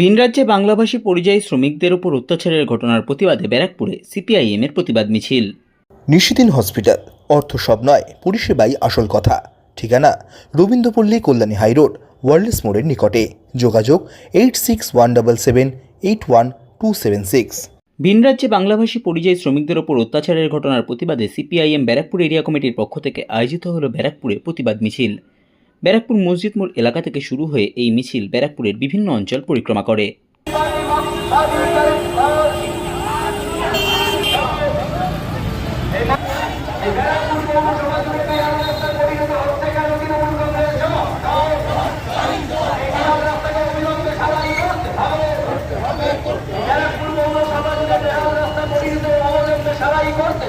ভিন রাজ্যে বাংলাভাষী পরিযায়ী শ্রমিকদের উপর অত্যাচারের ঘটনার প্রতিবাদে ব্যারাকপুরে সিপিআইএম এর প্রতিবাদ মিছিল। নিশিদিন হসপিটাল অর্থ সব নয় পরিষেবাই আসল কথা। ঠিকানা রবীন্দ্রপল্লী কল্যাণী হাইরোড ওয়ার্ল্ডস মোড়ের নিকটে। যোগাযোগ eight six one double seven eight one two seven six. ভিন রাজ্যে বাংলাভাষী পরিযায়ী শ্রমিকদের ওপর অত্যাচারের ঘটনার প্রতিবাদে সিপিআইএম ব্যারাকপুর এরিয়া কমিটির পক্ষ থেকে আয়োজিত হল ব্যারাকপুরে প্রতিবাদ মিছিল। ব্যারাকপুর মসজিদ মোড় এলাকা থেকে শুরু হয়ে এই মিছিল ব্যারাকপুরের বিভিন্ন অঞ্চল পরিক্রমা করে।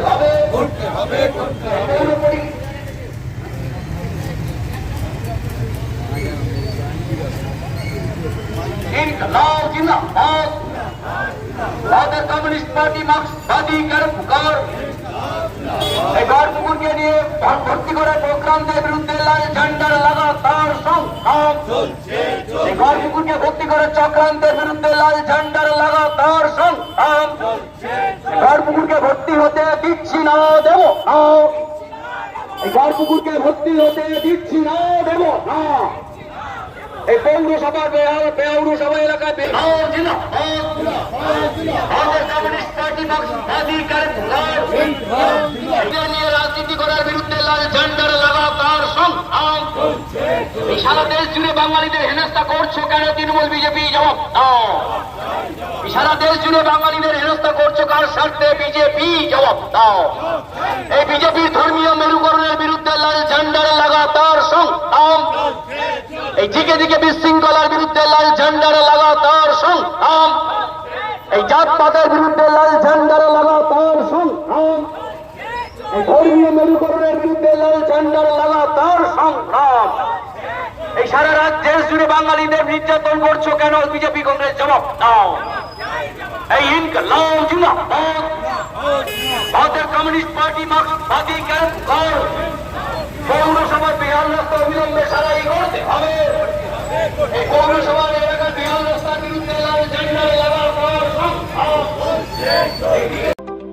হবে হবে। লাল জিন্দাবাদ ভারতের কমিউনিস্ট পার্টি মার্ক্সবাদী গর্ভকর এই গর্ভগুনকে নিয়ে ভর্তি করে প্রোগ্রামদের বিরুদ্ধে লাল ঝান্ডার লাগাতার সংগ্রাম। এই গর্ভগুনকে ভর্তি করে চক্রান্তের বিরুদ্ধে লাল ঝান্ডার লাগাতার সংগ্রাম। গর্ভগুনকে ভর্তি হতে দিচ্ছি না দেব। না এই গর্ভগুনকে ভর্তি হতে দিচ্ছি না দেব। এই পৌরসভা পৌরসভা এলাকায় রাজনীতি করার বিরুদ্ধে ঝান্ডার লাগাতার সারা দেশ জুড়ে বাঙালিদের হেনস্থা করছ কেন তৃণমূল বিজেপি? জবাব দাও। সারা দেশ জুড়ে বাঙালিদের হেনস্থা করছ কার স্বার্থে? বিজেপি। জবাব এই বিজেপির ধর্মীয় মেরুকরণের বিরুদ্ধে লাল ঝান্ডার লাগাতার এই দিকে দিকে বিশৃঙ্খলার বিরুদ্ধে লাল ঝান্ডার লাগাতার সংগ্রাম এই জাতপাতের বিরুদ্ধে লাল ঝান্ডার লাগাতার সংগ্রাম এই ধর্মীয় মেরুকরণের বিরুদ্ধে লাল ঝান্ডার লাগাতার সংগ্রাম এই সারা রাজ্যের জুড়ে বাঙালিদের নির্যাতন করছ কেন? বিজেপি, কংগ্রেস জবাব দাও। এই ইনকলাব জিন্দাবাদ ভারতের কমিউনিস্ট পার্টি মার্ক্সবাদী